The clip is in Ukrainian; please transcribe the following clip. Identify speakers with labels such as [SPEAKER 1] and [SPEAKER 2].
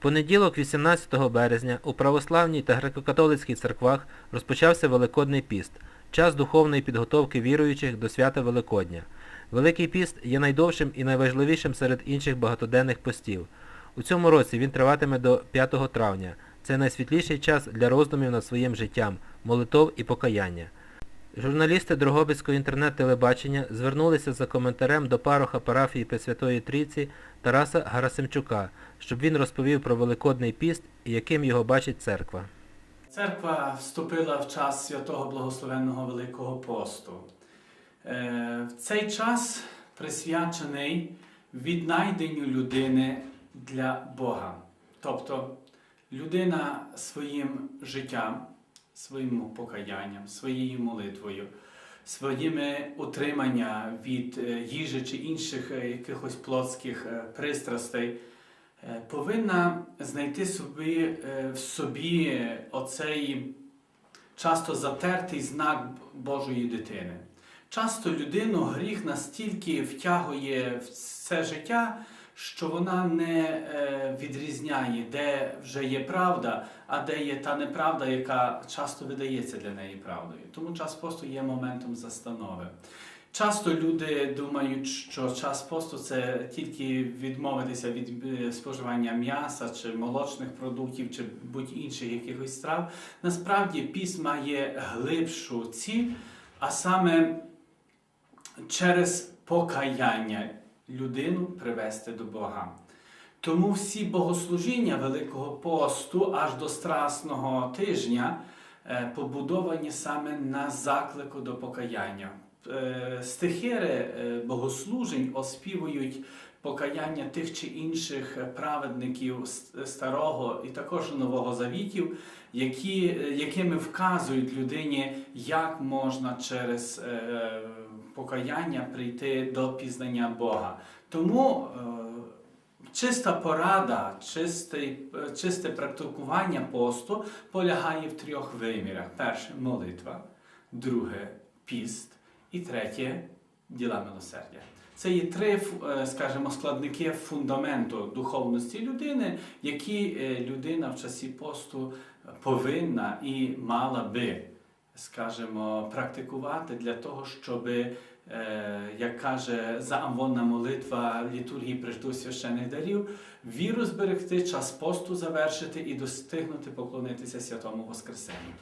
[SPEAKER 1] понеділок, 18 березня, у православній та греко-католицьких церквах розпочався Великодний піст, час духовної підготовки віруючих до свята Великодня. Великий піст є найдовшим і найважливішим серед інших багатоденних постів. У цьому році він триватиме до 5 травня. Це найсвітліший час для роздумів над своїм життям, молитов і покаяння. Журналісти Дрогобицького інтернет-телебачення звернулися за коментарем до пароха парафії Пресвятої Трійці Тараса Гарасимчука, щоб він розповів про Великодний піст і яким його бачить церква.
[SPEAKER 2] Церква вступила в час святого благословенного Великого посту. Е, В цей час присвячений віднайденню людини для Бога. Тобто людина своїм життям, своїм покаянням, своєю молитвою, своїми утримання від е, їжі чи інших е, якихось плотських е, пристрастей повинна знайти собі, в собі оцей часто затертий знак Божої дитини. Часто людину гріх настільки втягує в це життя, що вона не е, відрізняє, де вже є правда, а де є та неправда, яка часто видається для неї правдою. Тому час посту є моментом застанови. Часто люди думають, що час посту це тільки відмовитися від е, споживання м'яса чи молочних продуктів, чи будь-інших якихось страв. Насправді піст має глибшу ціль, а саме через покаяння людину привести до Бога. Тому всі богослужіння Великого посту аж до Страсного тижня е, побудовані саме на заклику до покаяння. Е, Стихири е, богослужень оспівують покаяння тих чи інших праведників старого і також нового завітів, які, якими вказують людині, як можна через покаяння прийти до пізнання Бога. Тому е, чиста порада, чистий, е, чисте практикування посту полягає в трьох вимірах: перше молитва, друге піст і третє діла милосердя. Це є три, е, скажімо, складники фундаменту духовності людини, які е, людина в часі посту повинна і мала би, скажімо, практикувати для того, щоб, як каже заамвонна молитва літургії прижду священих дарів, віру зберегти, час посту завершити і достигнути поклонитися святому Воскресенню.